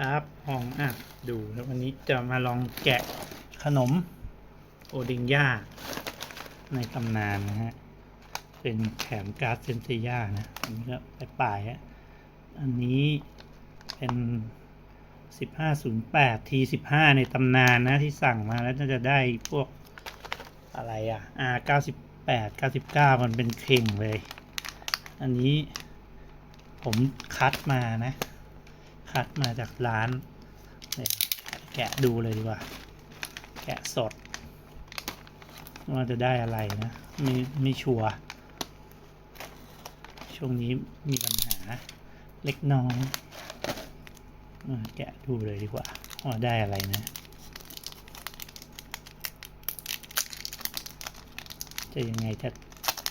ครับห้องอะดูแล้ววันนี้จะมาลองแกะขนมโอดิงย่าในตำนานนะฮะ เป็นแถมการ์ดเซนเซียนะอันนี้ก็ไปปลายๆฮะอันนี้เป็น 1508 T15 ในตำนานนะที่สั่งมาแล้วน่าจะได้พวกอะไรอะ R 98 99 มันเป็นเข่งเลย อันนี้ผมคัดมานะ คัดมาจากร้านเนี่ยแกะดูเลยดีกว่า แกะสด ว่าจะได้อะไรนะ ไม่ไม่ชัวร์ช่วงนี้มีปัญหาเล็กน้อยแกะดูเลยดีกว่า ว่าได้อะไรนะ จะยังไงจะ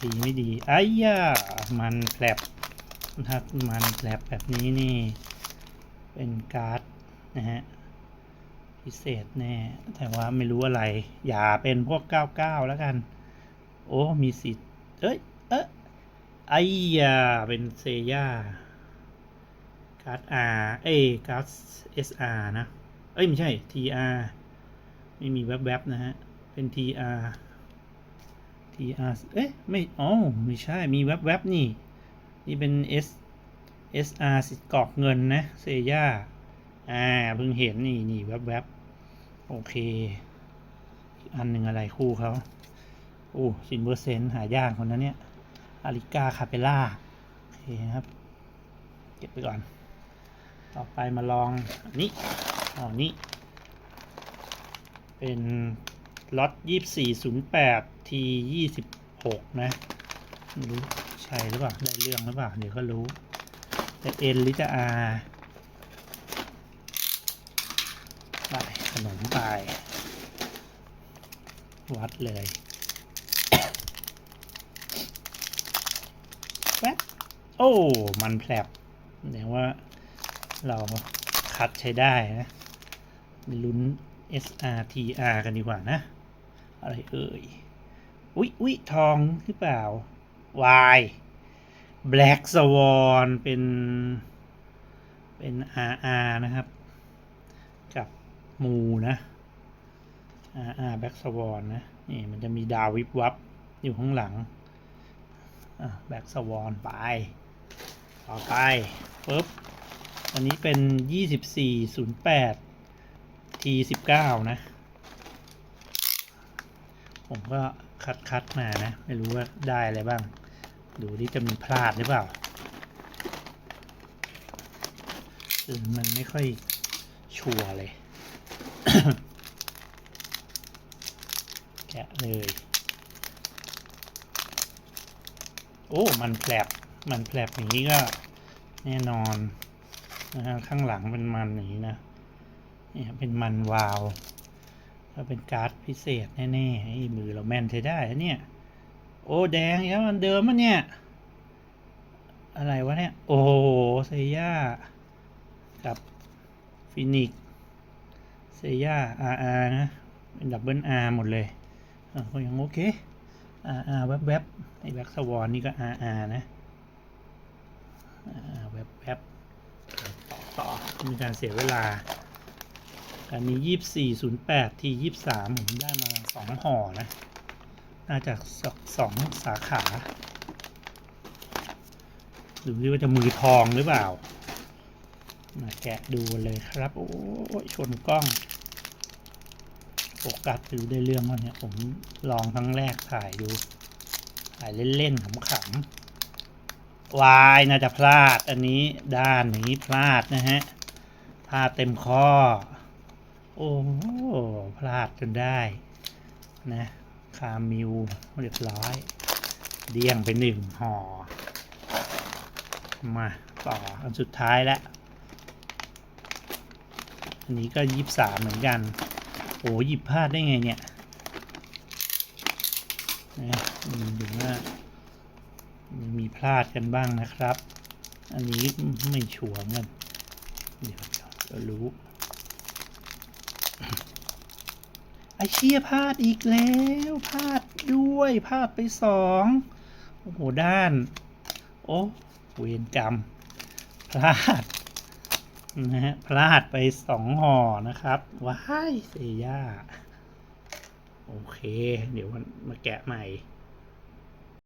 ดีไม่ดีไอ้ยามันแผลบถ้ามันแผลบแบบนี้นี่ เป็นการ์ดนะฮะพิเศษแน่ แต่ว่าไม่รู้อะไร อย่าเป็นพวก 99 แล้วกัน โอ้ มีสิทธิ์เอ้ย เอ๊ะไอ้ยาเป็นเซย่าการ์ด R เอ้การ์ด SR นะ เอ้ย ไม่ใช่ TR ไม่มีแวบๆนะฮะ เป็น TR TR เอ๊ะ ไม่ อ๋อ ไม่ใช่ มีแวบๆนี่ นี่เป็น S SR สิ ทธิ์กรอกเงินนะเซย่าอ่าเพิ่งเห็นนี่นี่แวบๆโอเค อันหนึ่งอะไรคู่เขาโอ้ซินเวอร์เซนหายากคนนั้นเนี่ยอาริกาคาเปล่าโอเคครับ เก็บไปก่อน ต่อไปมาลองอันนี้อ๋อนี้ เป็นล็อตยี่สี่ศูนย์แปดทียี่สิบหกนะ ไม่รู้ใช่หรือเปล่า ได้เรื่องหรือเปล่า เดี๋ยวก็รู้ จะเอ็นหรือจะอาไปขนมไป วัดเลยแป๊บโอ้ มันแผลบแสดงว่าเราคัดใช้ได้นะไปลุ้น SRTR กันดีกว่านะ อะไรเอ่ย อุ๊ยอุ๊ยทองหรือเปล่า Y Black Swan เป็น เป็น RR นะครับ กับมูนะ RR Black Swan นะ นี่มันจะมีดาววิบวับอยู่ข้างหลังอะ Black Swan ไป ต่อไปปุ๊บ อันนี้เป็น 2408 T19 นะ ผมก็คัดคัดมานะ ไม่รู้ว่าได้อะไรบ้าง ดูที่จะมีพลาดหรือเปล่าคือมันไม่ค่อยชัวร์เลย แกะเลย โอ้ มันแผลบมันแผลบอย่างนี้ก็แน่นอนนะฮะข้างหลังเป็นมันอย่างนี้นะนี่ครับเป็นมันวาวก็เป็นการ์ดพิเศษแน่ๆไอ้มือเราแม่นใช้ได้เนี่ย โอ้แดงแล้วมันเดิมมันเนี่ย อะไรวะเนี่ย โอ้โหเซย่ากับฟินิกเซย่าอาร์อาร์นะเป็นดับเบิลอาร์หมดเลยอะก็ยังโอเคอาร์อาร์แวบๆไอ้แบ็กสวอนนี่ก็อาร์อาร์นะอาร์แวบแวบต่อต่อมีการเสียเวลาอันนี้ยี่สี่ศูนย์แปดทียี่สามผมได้มาสองห่อนะ น่าจะสสองสาขาดูดิว่าจะมือทองหรือเปล่า มาแกะดูเลยครับ โอ้ยชนกล้องโฟกัสดูได้เรื่องวะเนี่ยผมลองครั้งแรกถ่ายดู ถ่ายเล่นๆขำๆวายน่าจะพลาดอันนี้ด้านนี้พลาดนะฮะพลาดเต็มข้อ โอ้พลาดจนได้นะ คามิวเรียบร้อย เดี่ยงไปหนึ่งห่อ มาต่ออันสุดท้ายแล้ว อันนี้ก็ยี่สามเหมือนกัน โอ้หยิบพลาดได้ไงเนี่ยนะมันถึงว่ามีพลาดกันบ้างนะครับ อันนี้ไม่ชัวร์เหมือนกันเดี๋ยวเดี๋ยวรู้ ไอเชียพลาดอีกแล้วพลาดด้วยพลาดไปสองโอ้โหด้าน โอ้เวรกรรมพลาดนะฮะพลาดไปสองห่อนะครับ ว้ายเซย่า โอเค เดี๋ยวมันมาแกะใหม่